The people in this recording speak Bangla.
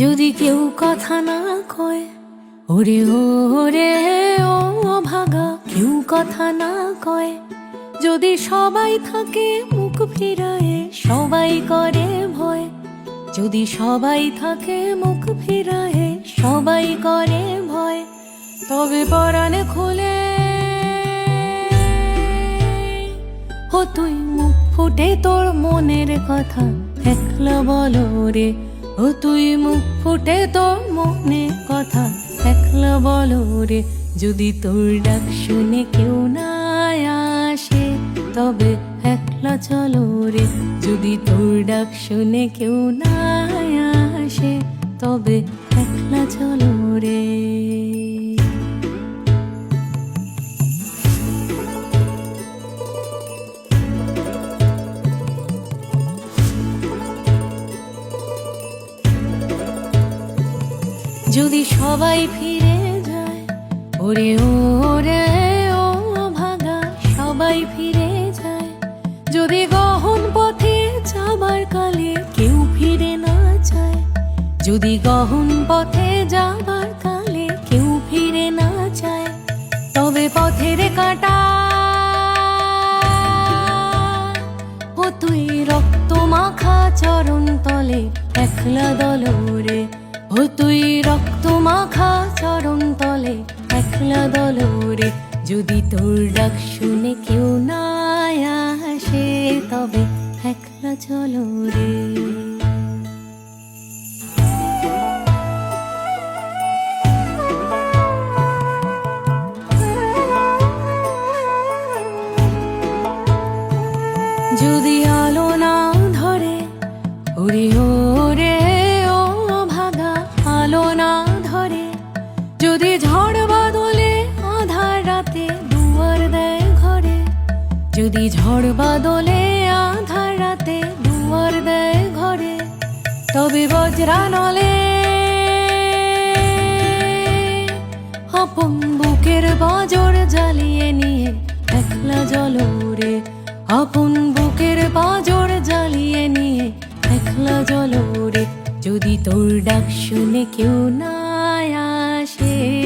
যদি কেউ কথা না কয়, ওরে ওরে ও ভাগা, কেউ কথা না কয়। যদি সবাই থাকে মুখ ফিরায়ে, সবাই করে ভয়। যদি সবাই থাকে মুখ ফিরায়ে, সবাই করে ভয়। তবে পরাণে খুলে, ও তুই মুখ ফুটে তোর মনের কথা। একলা বলো রে ও তুই মুখ ফুটে তোর মনে কথা একলা বল রে। যদি তোর ডাক শুনে কেউ না আসে, তবে একলা চলো রে। যদি তোর ডাক শুনে কেউ না যদি সবাই ফিরে যায়, ওরে ওরে ও ভাগা, সবাই ফিরে যায়। যদি গহন পথে যাবার কালে কেউ ফিরে না যায়, যদি গহন পথে যাবার কালে কেউ ফিরে না যায়, তবে পথের কাটা ও তুই রক্ত মাখা চরণ তলে একলা দলরে ও তুই রক্ত মাখা চরণ তলে, একলা দলরে যদি তোর ডাক শুনে কেউ না আসে, তবে একলা চলো রে। যদি আলো না ধরে, ওরে ও যদি ঝড় বাদলে আধার রাতে দুয়ার দেয় ঘরে, যদি ঝড় বাদলে আধার রাতে দুয়ার দেয় ঘরে, তবে বজ্রা নলে আপন বুকের বাজর জ্বালিয়ে নিয়ে একলা জলরে। আপন বুকের বাজর জ্বালিয়ে নিয়ে একলা জলরে। যদি তোর ডাক শুনে কেউ না আসে